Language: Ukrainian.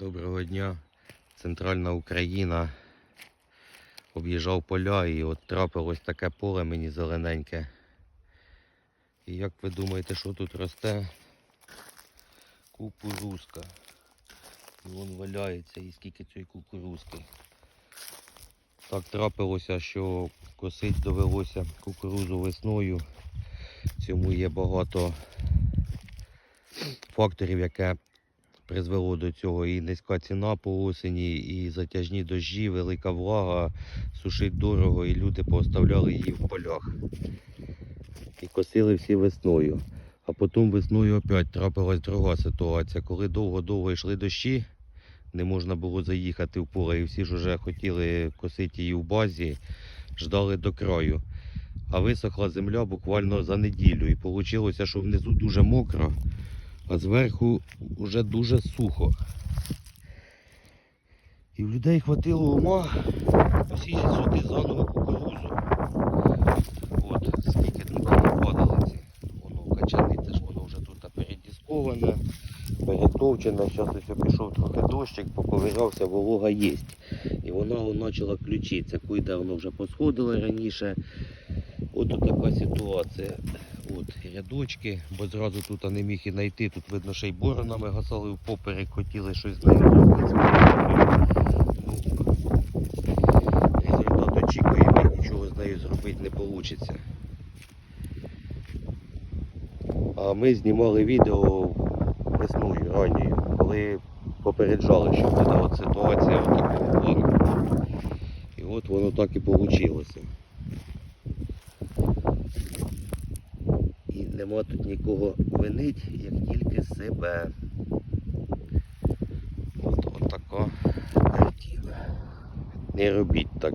Доброго дня. Центральна Україна. Об'їжджав поля і от трапилось таке поле мені зелененьке. І як ви думаєте, що тут росте? Кукурузка. І вон валяється і скільки цієї кукурузки. Так трапилося, що косить довелося кукурузу весною. Цьому є багато факторів, яке призвело до цього і низька ціна по осені, і затяжні дощі, велика влага, сушить дорого, і люди поставляли її в полях. І косили всі весною. А потім весною опять трапилась друга ситуація. Коли довго-довго йшли дощі, не можна було заїхати в поле, і всі ж вже хотіли косити її в базі, ждали до краю. А висохла земля буквально за неділю. І вийшло, що внизу дуже мокро, а зверху вже дуже сухо. І в людей хватило ума посіяти сюди заново кукурузу. От, скільки тут падалиці. Воно качани, ж воно вже тут передісковане, перетовчене. Зараз ось пішов трохи дощик, поковирявся, волога є. І вона почала ключитися. Куди воно вже посходило раніше. От така ситуація. От рядочки, бо зразу тут не міг і знайти. Тут видно, ще й боронами гасали впоперек, хотіли щось з нею зробити. Ну, результат очікуємо, нічого з нею зробити не вийде. А ми знімали відео весною ранньою, коли попереджали, що буде от ситуація от. І от воно так і вийшло. І нема тут нікого винить, як тільки себе. От, от така. Не робіть так.